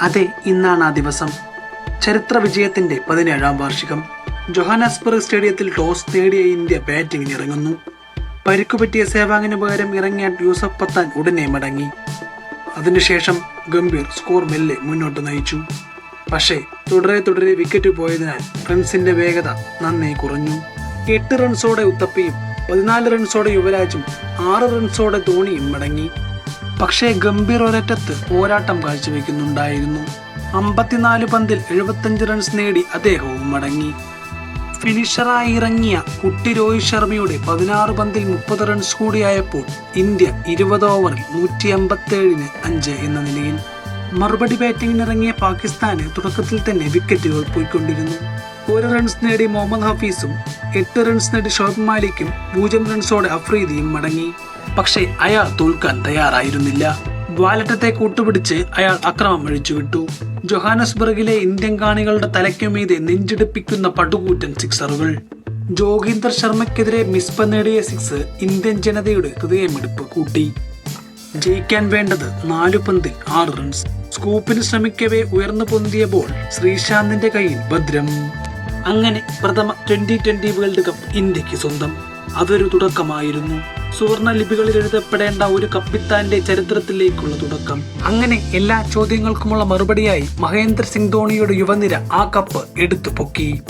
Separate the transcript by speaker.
Speaker 1: അതെ ഇന്നാണ് ആ ദിവസം. ചരിത്ര വിജയത്തിന്റെ പതിനേഴാം വാർഷികം. ജൊഹാനസ്ബർഗ് സ്റ്റേഡിയത്തിൽ ടോസ് നേടിയ ഇന്ത്യ ബാറ്റിംഗിന് ഇറങ്ങുന്നു. പരിക്കുപറ്റിയ സേവാങ്ങിന് പകരം ഇറങ്ങിയ യൂസഫ് പത്താൻ ഉടനെ മടങ്ങി. അതിനുശേഷം ഗംഭീർ സ്കോർ മെല്ലെ മുന്നോട്ട് നയിച്ചു. പക്ഷേ തുടരെ തുടരെ വിക്കറ്റ് പോയതിനാൽ റൺസിന്റെ വേഗത നന്നേ കുറഞ്ഞു. എട്ട് റൺസോടെ ഉത്തപ്പയും പതിനാല് റൺസോടെ യുവരാജും ആറ് റൺസോടെ ധോണിയും മടങ്ങി. പക്ഷേ ഗംഭീർ ഒരറ്റത്ത് പോരാട്ടം കാഴ്ചവെക്കുന്നുണ്ടായിരുന്നു. അമ്പത്തിനാല് പന്തിൽ എഴുപത്തഞ്ച് റൺസ് നേടി അദ്ദേഹവും മടങ്ങി. ഫിനിഷറായി ഇറങ്ങിയ കുട്ടി രോഹിത് ശർമ്മയുടെ പതിനാറ് പന്തിൽ മുപ്പത് റൺസ് കൂടിയായപ്പോൾ ഇന്ത്യ ഇരുപത് ഓവറിൽ നൂറ്റി അമ്പത്തേഴിന് അഞ്ച് എന്ന നിലയിൽ. മറുപടി ബാറ്റിംഗിനിറങ്ങിയ പാകിസ്ഥാന് തുടക്കത്തിൽ തന്നെ വിക്കറ്റുകൾ പോയിക്കൊണ്ടിരുന്നു. ഒരു റൺസ് നേടി മുഹമ്മദ് ഹഫീസും എട്ട് റൺസ് നേടി ഷോബ് മാലിക്കും പൂജ്യം റൺസോടെ അഫ്രീദിയും മടങ്ങി. പക്ഷേ അയാൾ തോൽക്കാൻ തയ്യാറായിരുന്നില്ല. വാലറ്റത്തെ കൂട്ടുപിടിച്ച് അയാൾ അക്രമം അഴിച്ചുവിട്ടു. ജൊഹാനസ്ബർഗിലെ ഇന്ത്യൻ കാണികളുടെ തലയ്ക്കുമീതെ നെഞ്ചിടിപ്പിക്കുന്ന പടുകൂറ്റൻ സിക്സറുകൾ. ജോഗീന്ദർ ശർമ്മയ്ക്കെതിരെ മിസ്പ നേടിയ സിക്സ് ഇന്ത്യൻ ജനതയുടെ ഹൃദയമെടുപ്പ് കൂട്ടി. ജയിക്കാൻ വേണ്ടത് നാലു പന്തിൽ ആറ് റൺസ് സ്കൂപ്പിന് ശ്രമിക്കവേ ഉയർന്നു പൊന്തിയ ബോൾ ശ്രീശാന്തിന്റെ കയ്യിൽ ഭദ്രം. അങ്ങനെ പ്രഥമ ട്വന്റി ട്വന്റി വേൾഡ് കപ്പ് ഇന്ത്യയ്ക്ക് സ്വന്തം. അതൊരു തുടക്കമായിരുന്നു. സുവർണ ലിപികളിൽ എഴുതപ്പെടേണ്ട ഒരു കപ്പിത്താന്റെ ചരിത്രത്തിലേക്കുള്ള തുടക്കം. അങ്ങനെ എല്ലാ ചോദ്യങ്ങൾക്കുമുള്ള മറുപടിയായി മഹേന്ദ്ര സിംഗ് ധോണിയുടെ യുവനിര ആ കപ്പ് എടുത്തു പൊക്കി